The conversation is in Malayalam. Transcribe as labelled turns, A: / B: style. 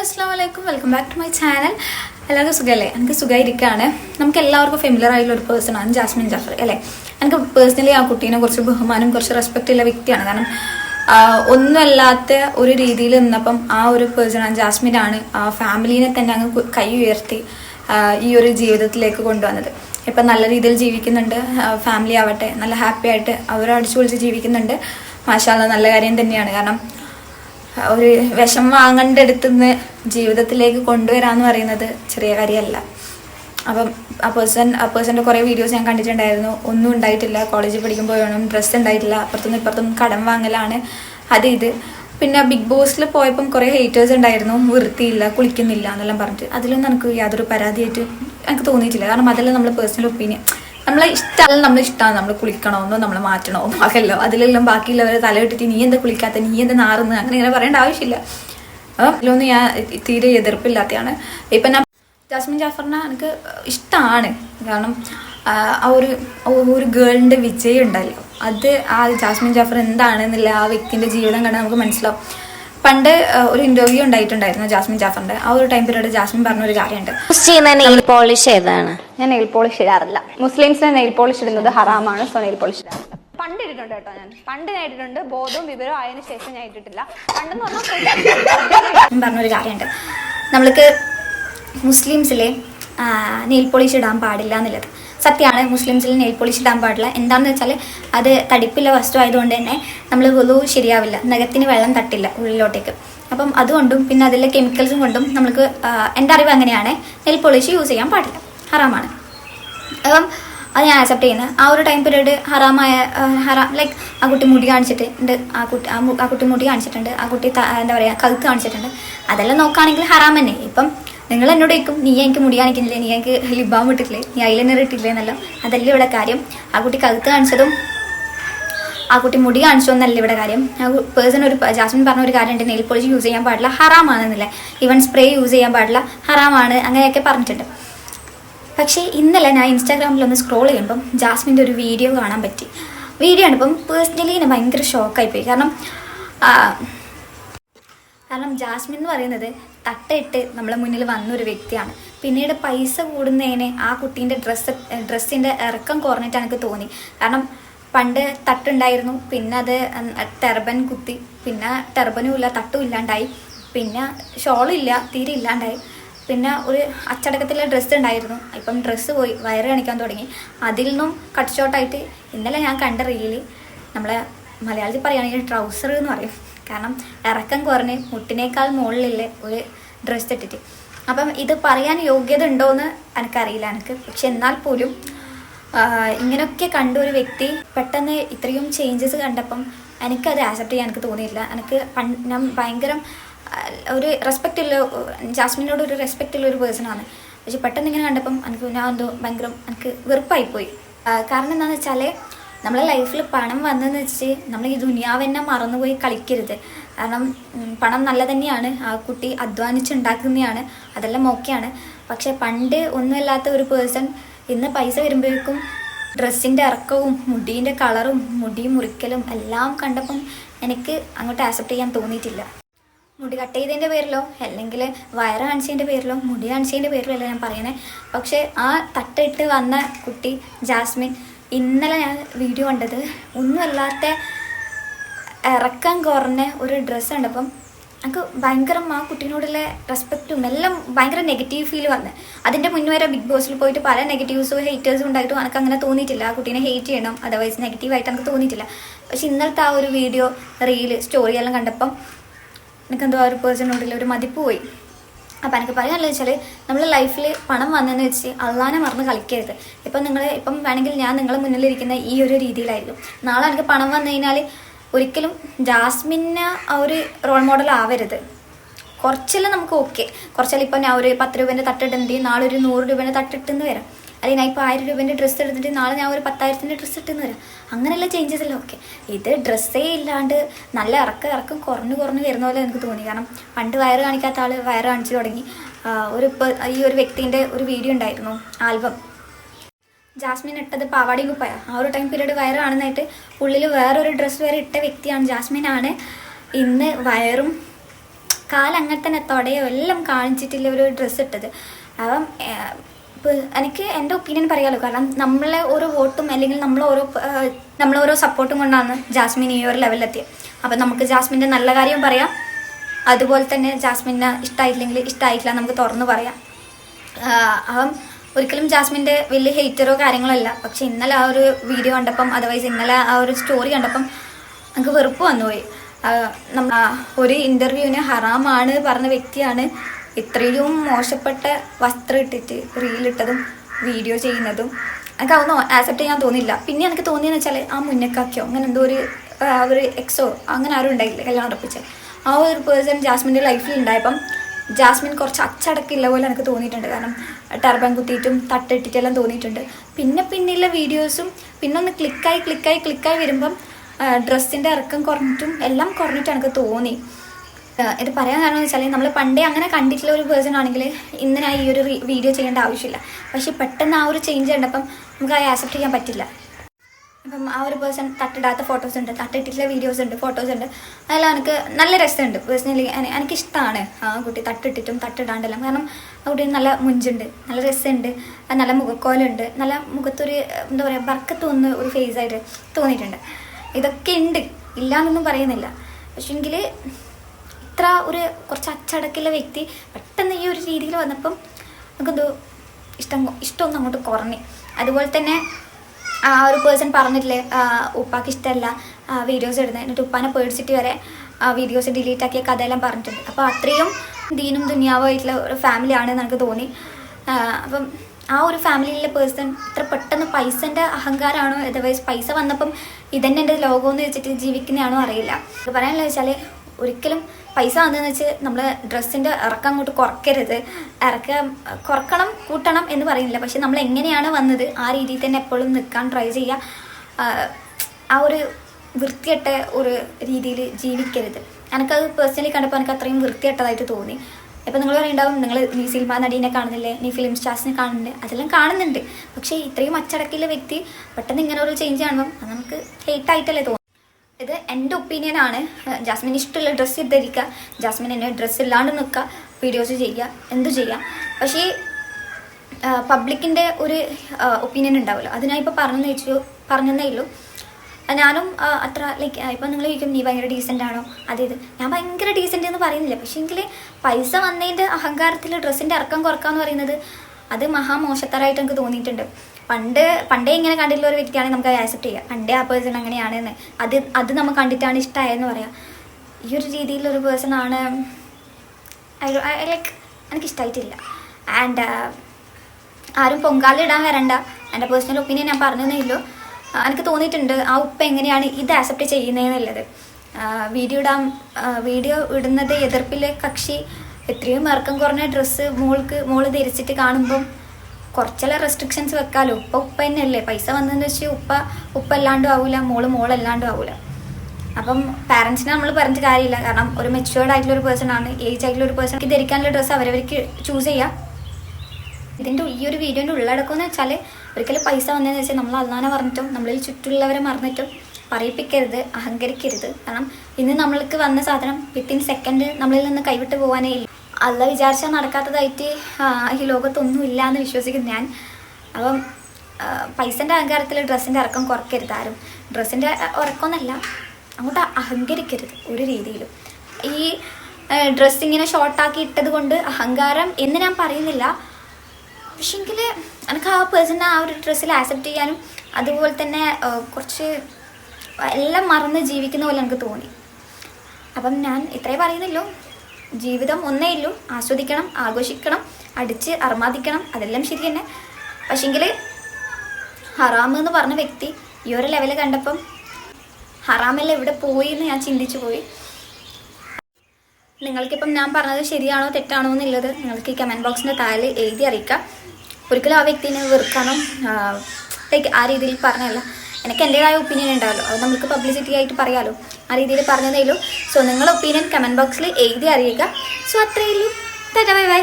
A: അസ്സാം വലൈക്കും welcome back to my channel. എല്ലാവർക്കും സുഖമല്ലേ എനിക്ക് സുഖമായിരിക്കുകയാണ് നമുക്ക് എല്ലാവർക്കും ഫെമിലർ ആയിട്ടുള്ള ഒരു പേഴ്സൺ ആണ് ജാസ്മിൻ ജാഫർ അല്ലേ? എനിക്ക് പേഴ്സണലി ആ കുട്ടീനെ കുറച്ച് ബഹുമാനം കുറച്ച് റെസ്പെക്റ്റ് ഉള്ള വ്യക്തിയാണ്. കാരണം ഒന്നുമല്ലാത്ത ഒരു രീതിയിൽ നിന്നപ്പം ആ ഒരു ജാസ്മിൻ ആണ് ആ ഫാമിലിനെ തന്നെ അങ്ങ് കൈ ഉയർത്തി ഈ ഒരു ജീവിതത്തിലേക്ക് കൊണ്ടുവന്നത്. ഇപ്പം നല്ല രീതിയിൽ ജീവിക്കുന്നുണ്ട്. ഫാമിലി ആവട്ടെ നല്ല ഹാപ്പി ആയിട്ട് അവർ അടിച്ചു പൊളിച്ച് ജീവിക്കുന്നുണ്ട് മാഷാല്ല നല്ല കാര്യം തന്നെയാണ്. കാരണം ഒരു വിഷം വാങ്ങേണ്ട അടുത്തുനിന്ന് ജീവിതത്തിലേക്ക് കൊണ്ടുവരാന്ന് പറയുന്നത് ചെറിയ കാര്യമല്ല. അപ്പം ആ പേഴ്സൺ ആ പേഴ്സന്റെ കുറേ വീഡിയോസ് ഞാൻ കണ്ടിട്ടുണ്ടായിരുന്നു. ഒന്നും ഉണ്ടായിട്ടില്ല. കോളേജിൽ പഠിക്കുമ്പോൾ വേണം. ഡ്രസ്സ് ഉണ്ടായിട്ടില്ല. അപ്പുറത്തുനിന്ന് ഇപ്പുറത്തുനിന്ന് കടം വാങ്ങലാണ്. അത് ഇത്. പിന്നെ ബിഗ് ബോസിൽ പോയപ്പം കുറേ ഹേറ്റേഴ്സ് ഉണ്ടായിരുന്നു. വൃത്തിയില്ല കുളിക്കുന്നില്ല എന്നെല്ലാം പറഞ്ഞിട്ട്. അതിലൊന്നും എനിക്ക് യാതൊരു പരാതിയായിട്ട് എനിക്ക് തോന്നിയിട്ടില്ല. കാരണം അതെല്ലാം നമ്മൾ പേഴ്സണൽ ഒപ്പീനിയൻ നമ്മളെ ഇഷ്ടമല്ല നമ്മൾ ഇഷ്ടമാണ് നമ്മൾ കുളിക്കണമെന്നോ നമ്മൾ മാറ്റണമോ ആകല്ലോ. അതിലെല്ലാം ബാക്കിയുള്ളവരെ തലയിട്ടിട്ട് നീ എന്താ കുളിക്കാത്ത നീ എന്താ നാറുന്നു അങ്ങനെ ഇങ്ങനെ പറയേണ്ട ആവശ്യമില്ല. അപ്പം ഇതിലൊന്നും ഞാൻ തീരെ എതിർപ്പില്ലാത്തതാണ് ഇപ്പം ഞാൻ ജാസ്മിൻ ജാഫറിനെ എനിക്ക് ഇഷ്ടമാണ്. കാരണം ആ ആ ഒരു ഒരു ഗേളിന്റെ വിജയം ഉണ്ടല്ലോ അത് ആ ജാസ്മിൻ ജാഫർ എന്താണെന്നില്ല ആ വ്യക്തിന്റെ ജീവിതം കണ്ടാൽ നമുക്ക് മനസ്സിലാവും. പണ്ട് ഒരു ഇന്റർവ്യൂ ഉണ്ടായിട്ടുണ്ടായിരുന്നു ജാസ്മിൻ ജാഫറിന്റെ. ആ ഒരു ടൈം പീരീഡ് ജാസ്മിൻ പറഞ്ഞ ഒരു കാര്യമുണ്ട്.
B: യൂസ് ചെയ്യുന്ന നെയിൽ പോളിഷ് ഏതാണ്?
C: ഞാൻ നെയിൽ പോളിഷ് ഇടാറില്ല. മുസ്ലിംസിന് നെയിൽ പോളിഷ് ഇടുന്നത് ഹറാമാണ് സോ നെയിൽ പോളിഷ് ഇടാറില്ല. പണ്ട് ഇട്ടിട്ടുണ്ട് കേട്ടോ ഞാൻ. പണ്ട് ഞാൻ ഇട്ടിട്ടുണ്ട് ബോധവും വിവരവും ആയതിനു ശേഷം ഞാൻ ഇട്ടിട്ടില്ല. പണ്ടെന്ന് പറഞ്ഞാൽ
A: ഞാൻ പറഞ്ഞൊരു കാര്യമുണ്ട്. നമ്മൾക്ക് മുസ്ലിംസിലെ നെയിൽ പോളിഷ് ഇടാൻ പാടില്ല എന്നുള്ളത്. സത്യമാണ് മുസ്ലിംസിൽ നെയിൽ പോളിഷ് ഇടാൻ പാടില്ല. എന്താണെന്ന് വെച്ചാൽ അത് തടിപ്പുള്ള വസ്തു ആയതുകൊണ്ട് തന്നെ നമ്മൾ വലു ശരിയാവില്ല. നഖത്തിന് വെള്ളം തട്ടില്ല ഉള്ളിലോട്ടേക്ക്. അപ്പം അതുകൊണ്ടും പിന്നെ അതിലെ കെമിക്കൽസും കൊണ്ടും നമുക്ക് എന്റെ അറിവ് അങ്ങനെയാണ്. നെയിൽ പോളിഷ് യൂസ് ചെയ്യാൻ പാടില്ല. ഹറാമാണ്. അപ്പം അത് ഞാൻ ആക്സെപ്റ്റ് ചെയ്യുന്നത് ആ ഒരു ടൈം പീരീഡ് ഹറാമായ ഹറാം ലൈക്ക് ആ കുട്ടി മുടി കാണിച്ചിട്ടുണ്ട്. ആ കുട്ടി ആ കുട്ടി മുടി കാണിച്ചിട്ടുണ്ട്. ആ കുട്ടി എന്താ പറയുക കഴുത്ത് കാണിച്ചിട്ടുണ്ട്. അതെല്ലാം നോക്കുകയാണെങ്കിൽ ഹറാം തന്നെ. ഇപ്പം നിങ്ങൾ എന്നോട് ചോദിക്കും നീ എനിക്ക് മുടി കാണിക്കുന്നില്ലേ? നീ എനിക്ക് ലിബാം ഇട്ടിട്ടില്ലേ? നീ ഐലൈനർ ഇട്ടില്ലേ എന്നല്ല. അതല്ല ഇവിടെ കാര്യം. ആ കുട്ടി കഴുത്ത് കാണിച്ചതും ആ കുട്ടി മുടി കാണിച്ചു എന്നല്ല ഇവിടെ കാര്യം. ആ പേഴ്സൺ ഒരു ജാസ്മിൻ പറഞ്ഞ ഒരു കാര്യം കാര്യമുണ്ട്. നെയിൽ പോളിഷ് യൂസ് ചെയ്യാൻ പാടില്ല ഹറാമാണെന്നല്ലേ. ഇവൻ സ്പ്രേ യൂസ് ചെയ്യാൻ പാടില്ല ഹറാമാണ് അങ്ങനെയൊക്കെ പറഞ്ഞിട്ടുണ്ട്. പക്ഷേ ഇന്നലെ ഞാൻ ഇൻസ്റ്റാഗ്രാമിൽ ഒന്ന് സ്ക്രോൾ ചെയ്യുമ്പം ജാസ്മിന്റെ ഒരു വീഡിയോ കാണാൻ പറ്റി. വീഡിയോ ആണ് ഇപ്പം പേഴ്സണലി എന്നെ ഭയങ്കര ഷോക്കായിപ്പോയി കാരണം കാരണം ജാസ്മിൻ എന്ന് പറയുന്നത് തട്ടയിട്ട് നമ്മളെ മുന്നിൽ വന്നൊരു വ്യക്തിയാണ്. പിന്നീട് പൈസ കൂടുന്നതിന് ആ കുട്ടീന്റെ ഡ്രസ്സ് ഡ്രസ്സിന്റെ ഇറക്കം കുറഞ്ഞിട്ട് എനിക്ക് തോന്നി. കാരണം പണ്ട് തട്ടുണ്ടായിരുന്നു. പിന്നെ അത് ടെർബൻ കുത്തി. പിന്നെ ടെർബനും ഇല്ല തട്ടും ഇല്ലാണ്ടായി. പിന്നെ ഷോളില്ല തീരെ ഇല്ലാണ്ടായി. പിന്നെ ഒരു അച്ചടക്കത്തിലെ ഡ്രസ്സ് ഉണ്ടായിരുന്നു. ഇപ്പം ഡ്രസ്സ് പോയി വയറ് കാണിക്കാൻ തുടങ്ങി. അതിൽ നിന്നും കട്ട് ഷോട്ടായിട്ട് ഇന്നലെ ഞാൻ കണ്ട റീൽ നമ്മളെ മലയാളത്തിൽ പറയുകയാണെങ്കിൽ ട്രൗസർ എന്ന് പറയും. കാരണം ഇറക്കം കുറഞ്ഞ് മുട്ടിനേക്കാൾ മുകളിലുള്ള ഒരു ഡ്രസ്സ് ഇട്ടിട്ട്. അപ്പം ഇത് പറയാൻ യോഗ്യത ഉണ്ടോയെന്ന് എനിക്കറിയില്ല എനിക്ക് പക്ഷെ എന്നാൽ പോലും ഇങ്ങനെയൊക്കെ കണ്ട ഒരു വ്യക്തി പെട്ടെന്ന് ഇത്രയും ചേഞ്ചസ് കണ്ടപ്പം എനിക്കത് ആക്സെപ്റ്റ് ചെയ്യാൻ എനിക്ക് തോന്നിയില്ല. എനിക്ക് ഞാൻ ഭയങ്കര ഒരു റെസ്പെക്റ്റ് ഉള്ള ജാസ്മിനോട് ഒരു റെസ്പെക്റ്റ് ഉള്ള ഒരു പേഴ്സണാണ് പക്ഷെ പെട്ടെന്ന് ഇങ്ങനെ കണ്ടപ്പം എനിക്ക് ഞാൻ എന്തോ ഭയങ്കര എനിക്ക് വെറുപ്പായിപ്പോയി. കാരണം എന്താണെന്ന് വെച്ചാൽ നമ്മളെ ലൈഫിൽ പണം വന്നെന്ന് വെച്ച് നമ്മൾ ഈ ദുനിയാവ് ദുനിയാവെന്നെ മറന്നുപോയി കളിക്കരുത്. കാരണം പണം നല്ല തന്നെയാണ്. ആ കുട്ടി അധ്വാനിച്ചുണ്ടാക്കുന്നതാണ് അതെല്ലാം ഓക്കെയാണ്. പക്ഷെ പണ്ട് ഒന്നുമില്ലാത്ത ഒരു പേഴ്സൺ ഇന്ന് പൈസ വരുമ്പോഴേക്കും ഡ്രസ്സിന്റെ ഇറക്കവും മുടീന്റെ കളറും മുടി മുറിക്കലും എല്ലാം കണ്ടപ്പം എനിക്ക് അങ്ങോട്ട് ആക്സെപ്റ്റ് ചെയ്യാൻ തോന്നിയിട്ടില്ല. മുടി കട്ട് ചെയ്തതിന്റെ പേരിലോ അല്ലെങ്കിൽ വയറ് കാണിച്ചതിന്റെ പേരിലോ മുടി കാണിച്ചതിന്റെ പേരിലോ അല്ല ഞാൻ പറയുന്നത് പക്ഷേ ആ തട്ടിട്ട് വന്ന കുട്ടി ജാസ്മിൻ ഇന്നലെ ഞാൻ വീഡിയോ കണ്ടത് ഒന്നുമല്ലാത്ത ഇറക്കം കുറഞ്ഞ ഒരു ഡ്രസ്സ് കണ്ടപ്പം എനിക്ക് ഭയങ്കര ആ കുട്ടീനോടുള്ള റെസ്പെക്റ്റും എല്ലാം ഭയങ്കര നെഗറ്റീവ് ഫീൽ വന്ന്. അതിന്റെ മുന്നേ വരെ ബിഗ് ബോസിൽ പോയിട്ട് പല നെഗറ്റീവ്സും ഹേറ്റേഴ്സും ഉണ്ടായിട്ടും എനിക്ക് അങ്ങനെ തോന്നിയിട്ടില്ല. ആ കുട്ടീനെ ഹേറ്റ് ചെയ്യണം അതർവൈസ് നെഗറ്റീവായിട്ട് എനിക്ക് തോന്നിയിട്ടില്ല. പക്ഷെ ഇന്നലത്തെ ആ ഒരു വീഡിയോ റീൽ സ്റ്റോറി എല്ലാം കണ്ടപ്പം എനിക്കെന്തോ ആ ഒരു പേഴ്സണോടുള്ള ഒരു മതിപ്പ് പോയി. അപ്പം എനിക്ക് പറയാനുള്ളത് വെച്ചാൽ നമ്മുടെ ലൈഫിൽ പണം വന്നെന്ന് വെച്ച് അള്ളാനെ മറന്ന് കളിക്കരുത്. ഇപ്പം നിങ്ങൾ ഇപ്പം വേണമെങ്കിൽ ഞാൻ നിങ്ങളെ മുന്നിലിരിക്കുന്ന ഈ ഒരു രീതിയിലായിരിക്കും. നാളെ എനിക്ക് പണം വന്നു കഴിഞ്ഞാൽ ഒരിക്കലും ജാസ്മിന് ആ ഒരു റോൾ മോഡൽ ആവരുത്. കുറച്ചെല്ലാം നമുക്ക് ഓക്കെ കുറച്ചെല്ലാം ഇപ്പം ഞാൻ ഒരു പത്ത് രൂപേന്റെ തട്ടിട്ടുണ്ടെങ്കിൽ നാളെ ഒരു നൂറ് രൂപേന്റെ തട്ടിട്ടെന്ന് വരാം. അല്ലെങ്കിൽ ഞാൻ ഇപ്പോൾ ആയിരം രൂപേന്റെ ഡ്രസ്സ് എടുത്തിട്ട് നാളെ ഞാൻ ഒരു പത്തായിരത്തിന്റെ ഡ്രസ്സ് ഇട്ടെന്ന് വരാം. അങ്ങനെയുള്ള ചേഞ്ചസ് എല്ലാം ഓക്കെ ഇത് ഡ്രസ്സേ ഇല്ലാണ്ട് നല്ല ഇറക്കം ഇറക്കം കുറഞ്ഞു കുറഞ്ഞു വരുന്ന പോലെ എനിക്ക് തോന്നി. കാരണം പണ്ട് വയറ് കാണിക്കാത്ത ആൾ വയറ് കാണിച്ചു തുടങ്ങി. ഒരു ഇപ്പോൾ ഈ ഒരു വ്യക്തിന്റെ ഒരു വീഡിയോ ഉണ്ടായിരുന്നു ആൽബം. ജാസ്മിൻ ഇട്ടത് പാവാടിയും കുപ്പായ. ആ ഒരു ടൈം പീരീഡ് വയറ് കാണുന്നതായിട്ട് ഉള്ളിൽ വേറൊരു ഡ്രസ്സ് വേറെ ഇട്ട വ്യക്തിയാണ് ജാസ്മിൻ ആണ്. ഇന്ന് വയറും കാലങ്ങനെ തന്നെ തൊടയോ എല്ലാം കാണിച്ചിട്ടില്ല ഒരു ഡ്രസ്സ് ഇട്ടത്. അപ്പം ഏഹ്, എനിക്ക് എന്റെ ഒപ്പീനിയൻ പറയാമല്ലോ കാരണം നമ്മളെ ഓരോ വോട്ടും അല്ലെങ്കിൽ നമ്മൾ ഓരോ നമ്മൾ നമ്മളെ ഓരോ സപ്പോർട്ടും കൊണ്ടാണ് ജാസ്മിൻ ഈ ഒരു ലെവലിലെത്തിയത് അപ്പം നമുക്ക് ജാസ്മിന്റെ നല്ല കാര്യം പറയാം. അതുപോലെ തന്നെ ജാസ്മിന് ഇഷ്ടമായിട്ടില്ലെങ്കിൽ ഇഷ്ടമായിട്ടില്ല നമുക്ക് തുറന്ന് പറയാം. അപ്പം ഒരിക്കലും ജാസ്മിന്റെ വലിയ ഹെയ്റ്ററോ കാര്യങ്ങളല്ല പക്ഷെ ഇന്നലെ ആ ഒരു വീഡിയോ കണ്ടപ്പം അതർവൈസ് ഇന്നലെ ആ ഒരു സ്റ്റോറി കണ്ടപ്പം നമുക്ക് വെറുപ്പ് വന്നുപോയി. നമ്മൾ ഒരു ഇന്റർവ്യൂവിന് ഹറാമാണ് പറഞ്ഞ വ്യക്തിയാണ് ഇത്രയും മോശപ്പെട്ട വസ്ത്രം ഇട്ടിട്ട് റീലിട്ടതും വീഡിയോ ചെയ്യുന്നതും എനിക്ക് അതൊന്നും ആക്സെപ്റ്റ് ചെയ്യാൻ തോന്നില്ല പിന്നെ എനിക്ക് തോന്നിയെന്ന് വെച്ചാൽ ആ മുന്നക്കാക്കിയോ അങ്ങനെ എന്തോ ഒരു ഒരു എക്സോ അങ്ങനെ ആരും ഉണ്ടായില്ല കല്യാണം ഉറപ്പിച്ച് ആ ഒരു പേഴ്സൺ ജാസ്മിന്റെ ലൈഫിൽ ഉണ്ടായപ്പം ജാസ്മിൻ കുറച്ച് അച്ചടക്കില്ല പോലെ എനിക്ക് തോന്നിയിട്ടുണ്ട്. കാരണം ടർബൻ കുത്തിയിട്ടും തട്ടിട്ടിട്ടെല്ലാം തോന്നിയിട്ടുണ്ട്. പിന്നെ പിന്നെയുള്ള വീഡിയോസും പിന്നെ ഒന്ന് ക്ലിക്കായി ക്ലിക്കായി ക്ലിക്കായി വരുമ്പം ഡ്രസ്സിന്റെ ഇറക്കം കുറഞ്ഞിട്ടും എല്ലാം കുറഞ്ഞിട്ട് എനിക്ക് തോന്നി. ഇത് പറയാൻ കാരണം വെച്ചാൽ നമ്മൾ പണ്ടേ അങ്ങനെ കണ്ടിട്ടുള്ള ഒരു പേഴ്സൺ ആണെങ്കിൽ ഇന്ന് ഈ ഒരു വീഡിയോ ചെയ്യേണ്ട ആവശ്യമില്ല. പക്ഷേ പെട്ടെന്ന് ആ ഒരു ചേഞ്ച് കണ്ടപ്പം നമുക്ക് അത് ആക്സെപ്റ്റ് ചെയ്യാൻ പറ്റില്ല. അപ്പം ആ ഒരു പേഴ്സൺ തട്ടിടാത്ത ഫോട്ടോസ് ഉണ്ട് തട്ടിട്ടിട്ടുള്ള വീഡിയോസ് ഉണ്ട് ഫോട്ടോസ് ഉണ്ട്. അതെല്ലാം എനിക്ക് നല്ല രസമുണ്ട്. പേഴ്സണലി എനിക്ക് ഇഷ്ടമാണ് ആ കുട്ടി തട്ടിട്ടിട്ടും തട്ടിടാണ്ടെല്ലാം. കാരണം ആ കുട്ടി നല്ല മുഞ്ചുണ്ട് നല്ല രസമുണ്ട് നല്ല മുഖക്കോലുണ്ട് നല്ല മുഖത്തൊരു എന്താ പറയുക ബർക്കത്ത് തോന്നുന്ന ഒരു ഫേസ് ആയിട്ട് തോന്നിയിട്ടുണ്ട്. ഇതൊക്കെ ഉണ്ട്. ഇല്ല എന്നൊന്നും പറയുന്നില്ല. പക്ഷെങ്കിൽ ഇത്ര ഒരു കുറച്ച് അച്ചടക്കുള്ള വ്യക്തി പെട്ടെന്ന് ഈ ഒരു രീതിയിൽ വന്നപ്പം നമുക്കെന്തോ ഇഷ്ടം ഇഷ്ടമൊന്നും അങ്ങോട്ട് കുറഞ്ഞു. അതുപോലെ തന്നെ ആ ഒരു പേഴ്സൺ പറഞ്ഞിട്ടില്ലേ ആ, ഉപ്പാക്ക് ഇഷ്ടമല്ല വീഡിയോസ് ഇടുന്നത്. എന്നിട്ട് ഉപ്പാനെ പേടിച്ചിട്ട് വരെ വീഡിയോസ് ഡിലീറ്റ് ആക്കിയ കഥയെല്ലാം പറഞ്ഞിട്ടുണ്ട്. അപ്പോൾ അത്രയും ദീനും ദുനിയാവായിട്ടുള്ള ഒരു ഫാമിലിയാണെന്ന് എനിക്ക് തോന്നി. ആ, അപ്പം ആ ഒരു ഫാമിലിയിലെ പേഴ്സൺ ഇത്ര പെട്ടെന്ന് പൈസന്റെ അഹങ്കാരമാണോ അതർവൈസ് പൈസ വന്നപ്പം ഇതന്നെ എന്റെ ലോകമെന്ന് വെച്ചിട്ട് ജീവിക്കുന്നതാണോ അറിയില്ല. ഇത് പറയാനുള്ള വെച്ചാൽ ഒരിക്കലും പൈസ വന്നതെന്ന് വെച്ച് നമ്മൾ ഡ്രസ്സിന്റെ ഇറക്കം അങ്ങോട്ട് കുറക്കരുത്. ഇറക്കം കുറക്കണം കൂട്ടണം എന്ന് പറയുന്നില്ല. പക്ഷെ നമ്മൾ എങ്ങനെയാണ് വന്നത്? ആ രീതിയിൽ തന്നെ എപ്പോഴും നിൽക്കാൻ ട്രൈ ചെയ്യുക. ആ, ഒരു വൃത്തിയട്ട ഒരു രീതിയിൽ ജീവിക്കരുത്. എനിക്കത് പേഴ്സണലി കണ്ടപ്പോൾ എനിക്ക് അത്രയും വൃത്തിയട്ടതായിട്ട് തോന്നി. ഇപ്പം നിങ്ങൾ പറയുണ്ടാവും നിങ്ങൾ നീ സിനിമ നടീനെ കാണുന്നില്ലേ? നീ ഫിലിം സ്റ്റാർസിനെ കാണുന്നില്ലേ? അതെല്ലാം കാണുന്നുണ്ട്. പക്ഷേ ഇത്രയും അച്ചടക്കിയുള്ള വ്യക്തി പെട്ടെന്ന് ഇങ്ങനെ ഒരു ചേഞ്ച് കാണുമ്പം അത് നമുക്ക് ഹേറ്റായിട്ടല്ലേ തോന്നും ഇത് എന്റെ ഒപ്പീനിയൻ ആണ്. ജാസ്മിൻ ഇഷ്ടമുള്ള ഡ്രസ്സ് ധരിക്കുക ജാസ്മിൻ എന്നെ ഡ്രസ്സ് ഇല്ലാണ്ട് നിൽക്കുക. വീഡിയോസ് ചെയ്യുക. എന്തു ചെയ്യുക. പക്ഷേ പബ്ലിക്കിന്റെ ഒരു ഒപ്പീനിയൻ ഉണ്ടാവുമല്ലോ. അത് ഞാൻ ഇപ്പോൾ പറഞ്ഞു വെച്ചു പറഞ്ഞതേ ഉള്ളൂ ഞാനും അത്ര ലൈക്ക് ഇപ്പം നിങ്ങൾ ചോദിക്കും നീ ഭയങ്കര ഡീസന്റ് ആണോ? അത് ഇത്. ഞാൻ ഭയങ്കര ഡീസന്റ് എന്ന് പറയുന്നില്ല. പക്ഷേ എങ്കിൽ പൈസ വന്നതിന്റെ അഹങ്കാരത്തിൽ ഡ്രസ്സിന്റെ ഇറക്കം കുറക്കാന്ന് പറയുന്നത് അത് മഹാമോശത്തരായിട്ട് എനിക്ക് തോന്നിയിട്ടുണ്ട്. പണ്ട് പണ്ടേ ഇങ്ങനെ കണ്ടിട്ടുള്ള ഒരു വ്യക്തിയാണെങ്കിൽ നമുക്ക് അത് ആക്സെപ്റ്റ് ചെയ്യാം. പണ്ടേ ആ പേഴ്സൺ അങ്ങനെയാണെന്ന്. അത് അത് നമ്മൾ കണ്ടിട്ടാണ് ഇഷ്ടമായെന്ന് പറയാം. ഈ ഒരു രീതിയിലൊരു പേഴ്സൺ ആണ് ലൈക്ക് എനിക്ക് ഇഷ്ടമായിട്ടില്ല ആൻഡ് ആരും പൊങ്കാലിടാൻ വരണ്ട. എന്റെ പേഴ്സണൽ ഒപ്പീനിയൻ ഞാൻ പറഞ്ഞതേ ഉള്ളൂ. എനിക്ക് തോന്നിയിട്ടുണ്ട് ആ ഉപ്പ എങ്ങനെയാണ് ഇത് ആക്സെപ്റ്റ് ചെയ്യുന്നതെന്നുള്ളത് വീഡിയോ ഇടാൻ വീഡിയോ ഇടുന്നത് എതിർപ്പിലെ കക്ഷി. എത്രയും ഇറക്കം കുറഞ്ഞ ഡ്രസ്സ് മോൾക്ക് മോൾ ധരിച്ചിട്ട് കാണുമ്പം കുറച്ചെല്ലാം റെസ്ട്രിക്ഷൻസ് വെക്കാലോ? ഉപ്പ ഉപ്പ തന്നെയല്ലേ പൈസ വന്നതെന്ന് വെച്ച് ഉപ്പ ഉപ്പ അല്ലാണ്ടും ആവൂല മോൾ മോളല്ലാണ്ടും ആവൂല. അപ്പം പാരൻസിനെ നമ്മൾ പറഞ്ഞിട്ട് കാര്യമില്ല. കാരണം ഒരു മെച്ചുവേർഡ് ആയിട്ടുള്ള ഒരു പേഴ്സൺ ആണ് ഏജ് ആയിട്ടുള്ള ഒരു പേഴ്സൺ ധരിക്കാനുള്ള ഡ്രസ്സ് അവരവർക്ക് ചൂസ് ചെയ്യാം. ഇതിന്റെ ഈ ഒരു വീഡിയോന്റെ ഉള്ളടക്കം എന്ന് വെച്ചാൽ ഒരിക്കലും പൈസ വന്നതെന്ന് വെച്ചാൽ നമ്മൾ അന്നാനെ പറഞ്ഞിട്ടും നമ്മളിൽ ചുറ്റുള്ളവരെ മറന്നിട്ടും പറയിപ്പിക്കരുത് അഹങ്കരിക്കരുത്. കാരണം ഇന്ന് നമ്മൾക്ക് വന്ന സാധനം വിത്തിൻ സെക്കൻഡ് നമ്മളിൽ നിന്ന് കൈവിട്ട് പോകാനേ ഇല്ല. അല്ല വിചാരിച്ചാൽ നടക്കാത്തതായിട്ട് ഈ ലോകത്തൊന്നും ഇല്ല എന്ന് വിശ്വസിക്കുന്നു ഞാൻ. അപ്പം പൈസന്റെ അഹങ്കാരത്തിൽ ഡ്രസ്സിന്റെ ഇറക്കം കുറയ്ക്കരുത് ആരും. ഡ്രസ്സിന്റെ ഉറക്കമൊന്നല്ല അങ്ങോട്ട് അഹങ്കരിക്കരുത് ഒരു രീതിയിലും. ഈ ഡ്രസ്സ് ഇങ്ങനെ ഷോർട്ടാക്കി ഇട്ടത് കൊണ്ട് അഹങ്കാരം എന്ന് ഞാൻ പറയുന്നില്ല. പക്ഷെങ്കിൽ എനിക്ക് ആ പേഴ്സണെ ആ ഒരു ഡ്രസ്സിൽ ആക്സെപ്റ്റ് ചെയ്യാനും അതുപോലെ തന്നെ കുറച്ച് എല്ലാം മറന്ന് ജീവിക്കുന്ന പോലെ എനിക്ക് തോന്നി. അപ്പം ഞാൻ ഇത്രേ പറയുന്നുള്ളൂ. ജീവിതം ഒന്നേ ഉള്ളൂ ആസ്വദിക്കണം ആഘോഷിക്കണം അടിച്ച് അർമാദിക്കണം. അതെല്ലാം ശരി തന്നെ പക്ഷെങ്കിൽ ഹറാം എന്ന് പറഞ്ഞ വ്യക്തി ഈ ഒരു ലെവൽ കണ്ടപ്പം ഹറാമെല്ലാം എവിടെ പോയി എന്ന് ഞാൻ ചിന്തിച്ചു പോയി. നിങ്ങൾക്കിപ്പം ഞാൻ പറഞ്ഞത് ശരിയാണോ തെറ്റാണോ എന്നുള്ളത് നിങ്ങൾക്ക് ഈ കമന്റ് ബോക്സിന്റെ താഴെ എഴുതി അറിയിക്കാം. ഒരിക്കലും ആ വ്യക്തിനെ വെറുക്കാനോ ആ രീതിയിൽ പറഞ്ഞല്ല. എനിക്ക് എന്റെതായ ഒപ്പീനിയൻ ഉണ്ടാവുമല്ലോ അത് നമുക്ക് പബ്ലിസിറ്റി ആയിട്ട് പറയാമല്ലോ ആ രീതിയിൽ പറഞ്ഞതേ ഉള്ളൂ സോ നിങ്ങളുടെ ഒപ്പീനിയൻ കമന്റ് ബോക്സിൽ എഴുതി അറിയിക്കുക സോ അത്രയേ ഉള്ളൂ ബൈ ബൈ